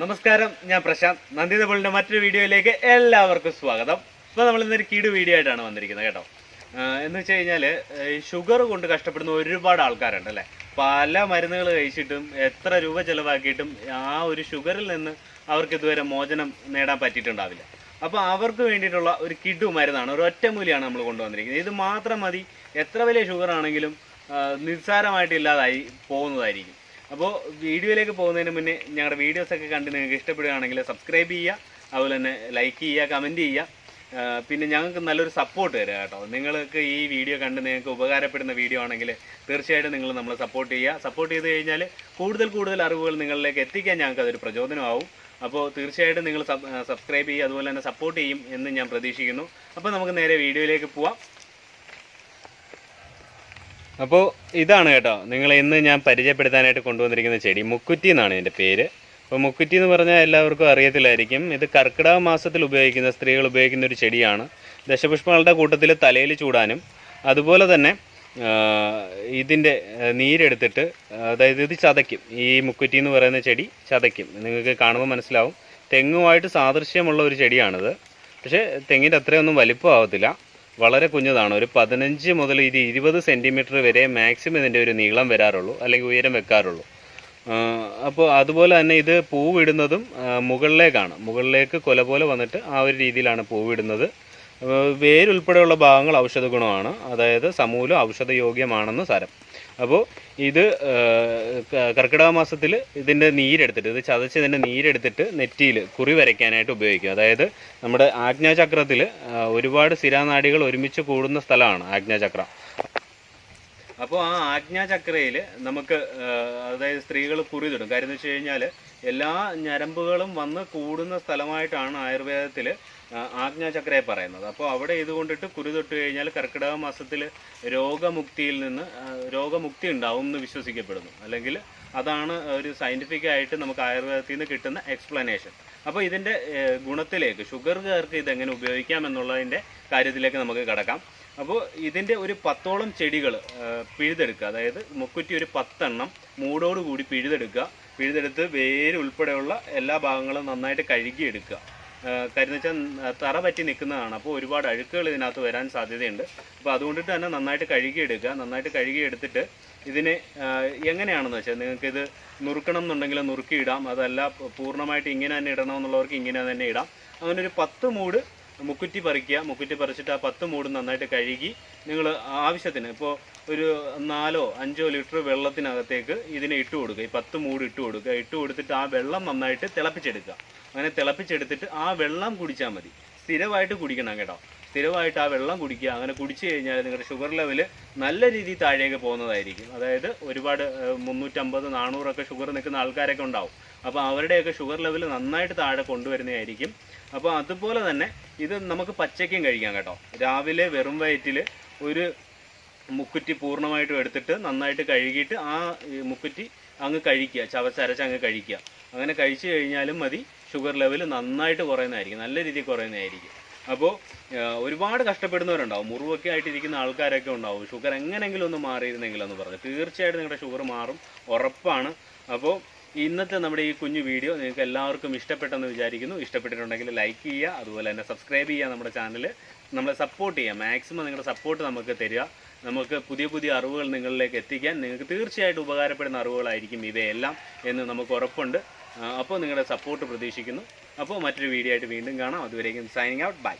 നമസ്കാരം ഞാൻ പ്രശാന്ത്. നന്ദിതപുളിന്റെ മറ്റൊരു വീഡിയോയിലേക്ക് എല്ലാവർക്കും സ്വാഗതം. ഇപ്പോൾ നമ്മൾ ഇന്നൊരു കീട് വീഡിയോ ആയിട്ടാണ് വന്നിരിക്കുന്നത് കേട്ടോ. എന്ന് വെച്ച് കഴിഞ്ഞാൽ ഷുഗർ കൊണ്ട് കഷ്ടപ്പെടുന്ന ഒരുപാട് ആൾക്കാരുണ്ട് അല്ലേ? പല മരുന്നുകൾ കഴിച്ചിട്ടും എത്ര രൂപ ചിലവാക്കിയിട്ടും ആ ഒരു ഷുഗറിൽ നിന്ന് അവർക്ക് ഇതുവരെ മോചനം നേടാൻ പറ്റിയിട്ടുണ്ടാവില്ല. അപ്പോൾ അവർക്ക് വേണ്ടിയിട്ടുള്ള ഒരു കിഡു മരുന്നാണ് ഒരു ഒറ്റമൂലിയാണ് നമ്മൾ കൊണ്ടുവന്നിരിക്കുന്നത്. ഇത് മാത്രം മതി എത്ര വലിയ ഷുഗർ ആണെങ്കിലും നിസ്സാരമായിട്ട് ഇല്ലാതായി പോകുന്നതായിരിക്കും. അപ്പോൾ വീഡിയോയിലേക്ക് പോകുന്നതിന് മുന്നേ ഞങ്ങളുടെ വീഡിയോസൊക്കെ കണ്ട് നിങ്ങൾക്ക് ഇഷ്ടപ്പെടുകയാണെങ്കിൽ സബ്സ്ക്രൈബ് ചെയ്യുക അതുപോലെ തന്നെ ലൈക്ക് ചെയ്യുക കമന്റ് ചെയ്യുക. പിന്നെ ഞങ്ങൾക്ക് നല്ലൊരു സപ്പോർട്ട് തരിക കേട്ടോ. നിങ്ങൾക്ക് ഈ വീഡിയോ കണ്ട് നിങ്ങൾക്ക് ഉപകാരപ്പെടുന്ന വീഡിയോ ആണെങ്കിൽ തീർച്ചയായിട്ടും നിങ്ങൾ നമ്മളെ സപ്പോർട്ട് ചെയ്യുക. സപ്പോർട്ട് ചെയ്ത് കഴിഞ്ഞാൽ കൂടുതൽ കൂടുതൽ അറിവുകൾ നിങ്ങളിലേക്ക് എത്തിക്കാൻ ഞങ്ങൾക്ക് അതൊരു പ്രചോദനമാവും. അപ്പോൾ തീർച്ചയായിട്ടും നിങ്ങൾ സബ്സ്ക്രൈബ് ചെയ്യുക അതുപോലെ തന്നെ സപ്പോർട്ട് ചെയ്യും എന്ന് ഞാൻ പ്രതീക്ഷിക്കുന്നു. അപ്പോൾ നമുക്ക് നേരെ വീഡിയോയിലേക്ക് പോവാം. അപ്പോൾ ഇതാണ് കേട്ടോ. നിങ്ങൾ ഇന്ന് ഞാൻ പരിചയപ്പെടുത്താനായിട്ട് കൊണ്ടുവന്നിരിക്കുന്ന ചെടി. മുക്കുറ്റി എന്നാണ് ഇതിന്റെ പേര്. അപ്പോൾ മുക്കുറ്റി എന്ന് പറഞ്ഞാൽ എല്ലാവർക്കും അറിയത്തില്ലായിരിക്കും. ഇത് കർക്കിടക മാസത്തിൽ ഉപയോഗിക്കുന്ന സ്ത്രീകൾ ഉപയോഗിക്കുന്ന ഒരു ചെടിയാണ്. ദശപുഷ്പങ്ങളുടെ കൂട്ടത്തിൽ തലയിൽ ചൂടാനും അതുപോലെ തന്നെ ഇതിന്റെ നീരെടുത്തിട്ട് അതായത് ഇത് ചതയ്ക്കും. ഈ മുക്കുറ്റി എന്ന് പറയുന്ന ചെടി ചതയ്ക്കും. നിങ്ങൾക്ക് കാണുമ്പോൾ മനസ്സിലാവും. തെങ്ങുമായിട്ട് സാദൃശ്യമുള്ള ഒരു ചെടിയാണിത്. പക്ഷേ തെങ്ങിന്റെ അത്രയൊന്നും വലിപ്പമാവത്തില്ല വളരെ കുഞ്ഞതാണ്. ഒരു പതിനഞ്ച് മുതൽ ഇത് ഇരുപത് സെന്റിമീറ്റർ വരെ മാക്സിമം ഇതിന്റെ ഒരു നീളം വരാറുള്ളൂ അല്ലെങ്കിൽ ഉയരം വെക്കാറുള്ളൂ. അപ്പോൾ അതുപോലെ തന്നെ ഇത് പൂവിടുന്നതും മുകളിലേക്കാണ്. മുകളിലേക്ക് കൊല പോലെ വന്നിട്ട് ആ ഒരു രീതിയിലാണ് പൂവിടുന്നത്. വേരുൾപ്പെടെയുള്ള ഭാഗങ്ങൾ ഔഷധ ഗുണമാണ് അതായത് സമൂലം ഔഷധയോഗ്യമാണെന്ന് സാരം. അപ്പോൾ ഇത് കർക്കിടക മാസത്തിൽ ഇതിന്റെ നീരെടുത്തിട്ട് ഇത് ചതച്ച് ഇതിന്റെ നീരെടുത്തിട്ട് നെറ്റിയിൽ കുറി വരയ്ക്കാനായിട്ട് ഉപയോഗിക്കും. അതായത് നമ്മുടെ ആജ്ഞാചക്രത്തിൽ ഒരുപാട് സ്ഥിരാനാടികൾ ഒരുമിച്ച് കൂടുന്ന സ്ഥലമാണ് ആജ്ഞാചക്രം അപ്പോൾ ആ ആജ്ഞാചക്രയിൽ നമുക്ക് അതായത് സ്ത്രീകൾ കുറിതിടും. കാര്യം എന്ന് വെച്ച് കഴിഞ്ഞാൽ എല്ലാ ഞരമ്പുകളും വന്ന് കൂടുന്ന സ്ഥലമായിട്ടാണ് ആയുർവേദത്തിൽ ആജ്ഞാചക്രയെ പറയുന്നത്. അപ്പോൾ അവിടെ ഇതുകൊണ്ടിട്ട് കുറി തൊട്ട് കഴിഞ്ഞാൽ കർക്കിടക മാസത്തിൽ രോഗമുക്തിയിൽ നിന്ന് രോഗമുക്തി ഉണ്ടാവും എന്ന് വിശ്വസിക്കപ്പെടുന്നു. അല്ലെങ്കിൽ അതാണ് ഒരു സയന്റിഫിക് ആയിട്ട് നമുക്ക് ആയുർവേദത്തിൽ നിന്ന് കിട്ടുന്ന എക്സ്പ്ലനേഷൻ അപ്പോൾ ഇതിന്റെ ഗുണത്തിലേക്ക് ഷുഗർ കയർക്ക് ഇതെങ്ങനെ ഉപയോഗിക്കാം എന്നുള്ളതിന്റെ കാര്യത്തിലേക്ക് നമുക്ക് കിടക്കാം. അപ്പോൾ ഇതിന്റെ ഒരു പത്തോളം ചെടികൾ പിഴുതെടുക്കുക. അതായത് മുക്കുറ്റി ഒരു പത്തെണ്ണം മൂടോട് കൂടി പിഴുതെടുക്കുക. പിഴുതെടുത്ത് വേര് ഉൾപ്പെടെയുള്ള എല്ലാ ഭാഗങ്ങളും നന്നായിട്ട് കഴുകിയെടുക്കുക. കാര്യം വെച്ചാൽ തറ പറ്റി നിൽക്കുന്നതാണ്. അപ്പോൾ ഒരുപാട് അഴുക്കുകൾ ഇതിനകത്ത് വരാൻ സാധ്യതയുണ്ട്. അപ്പോൾ അതുകൊണ്ടിട്ട് തന്നെ നന്നായിട്ട് കഴുകിയെടുക്കുക. നന്നായിട്ട് കഴുകിയെടുത്തിട്ട് ഇതിനെ എങ്ങനെയാണെന്ന് വെച്ചാൽ നിങ്ങൾക്ക് ഇത് നുറുക്കണം എന്നുണ്ടെങ്കിൽ നുറുക്കിയിടാം. അതല്ല പൂർണമായിട്ട് ഇങ്ങനെ തന്നെ ഇടണം എന്നുള്ളവർക്ക് ഇങ്ങനെ തന്നെ ഇടാം. അങ്ങനെ ഒരു പത്ത് മൂട് മുക്കുറ്റി പറിക്കുക. മുക്കുറ്റി പറിച്ചിട്ട് ആ പത്ത് മൂട് നന്നായിട്ട് കഴുകി നിങ്ങൾ ആവശ്യത്തിന് ഇപ്പോൾ ഒരു നാലോ അഞ്ചോ ലിറ്റർ വെള്ളത്തിനകത്തേക്ക് ഇതിനെ ഇട്ട് കൊടുക്കുക. ഈ പത്ത് മൂട് ഇട്ട് കൊടുക്കുക. ഇട്ട് കൊടുത്തിട്ട് ആ വെള്ളം നന്നായിട്ട് തിളപ്പിച്ചെടുക്കുക. അങ്ങനെ തിളപ്പിച്ചെടുത്തിട്ട് ആ വെള്ളം കുടിച്ചാൽ മതി. സ്ഥിരമായിട്ട് കുടിക്കണം കേട്ടോ. സ്ഥിരമായിട്ട് ആ വെള്ളം കുടിക്കുക അങ്ങനെ കുടിച്ചു കഴിഞ്ഞാൽ നിങ്ങളുടെ ഷുഗർ ലെവൽ നല്ല രീതിയിൽ താഴേക്ക് പോകുന്നതായിരിക്കും. അതായത് ഒരുപാട് മുന്നൂറ്റമ്പത് നാനൂറൊക്കെ ഷുഗർ നിൽക്കുന്ന ആൾക്കാരൊക്കെ ഉണ്ടാവും. അപ്പോൾ അവരുടെയൊക്കെ ഷുഗർ ലെവൽ നന്നായിട്ട് താഴെ കൊണ്ടുവരുന്നതായിരിക്കും. അപ്പോൾ അതുപോലെ തന്നെ ഇത് നമുക്ക് പച്ചയ്ക്കും കഴിക്കാം കേട്ടോ. രാവിലെ വെറും വയറ്റിൽ ഒരു മുക്കുറ്റി പൂർണമായിട്ടും എടുത്തിട്ട് നന്നായിട്ട് കഴുകിയിട്ട് ആ മുക്കുറ്റി അങ്ങ് കഴിക്കുക ചവച്ചരച്ച് അങ്ങ് കഴിക്കുക. അങ്ങനെ കഴിച്ചു കഴിഞ്ഞാലും മതി ഷുഗർ ലെവൽ നന്നായിട്ട് കുറയുന്നതായിരിക്കും നല്ല രീതിയിൽ കുറയുന്നതായിരിക്കും. അപ്പോൾ ഒരുപാട് കഷ്ടപ്പെടുന്നവരുണ്ടാവും. മുറിവൊക്കെ ആയിട്ടിരിക്കുന്ന ആൾക്കാരൊക്കെ ഉണ്ടാവും. ഷുഗർ എങ്ങനെയെങ്കിലും ഒന്ന് മാറിയിരുന്നെങ്കിൽ എന്ന് പറഞ്ഞു. തീർച്ചയായിട്ടും നിങ്ങളുടെ ഷുഗർ മാറും. ഉറപ്പാണ്. അപ്പോൾ ഇന്നത്തെ നമ്മുടെ ഈ കുഞ്ഞു വീഡിയോ നിങ്ങൾക്ക് എല്ലാവർക്കും ഇഷ്ടപ്പെട്ടെന്ന് വിചാരിക്കുന്നു. ഇഷ്ടപ്പെട്ടിട്ടുണ്ടെങ്കിൽ ലൈക്ക് ചെയ്യുക അതുപോലെ തന്നെ സബ്സ്ക്രൈബ് ചെയ്യുക നമ്മുടെ ചാനൽ നമ്മളെ സപ്പോർട്ട് ചെയ്യുക. മാക്സിമം നിങ്ങളുടെ സപ്പോർട്ട് നമുക്ക് തരിക. നമുക്ക് പുതിയ പുതിയ അറിവുകൾ നിങ്ങളിലേക്ക് എത്തിക്കാൻ നിങ്ങൾക്ക് തീർച്ചയായിട്ടും ഉപകാരപ്പെടുന്ന അറിവുകളായിരിക്കും ഇവയെല്ലാം എന്ന് നമുക്ക് ഉറപ്പുണ്ട്. അപ്പോൾ നിങ്ങളുടെ സപ്പോർട്ട് പ്രതീക്ഷിക്കുന്നു. അപ്പോൾ മറ്റൊരു വീഡിയോ ആയിട്ട് വീണ്ടും കാണാം. അതുവരേക്കും സൈനിങ് ഔട്ട് ബൈ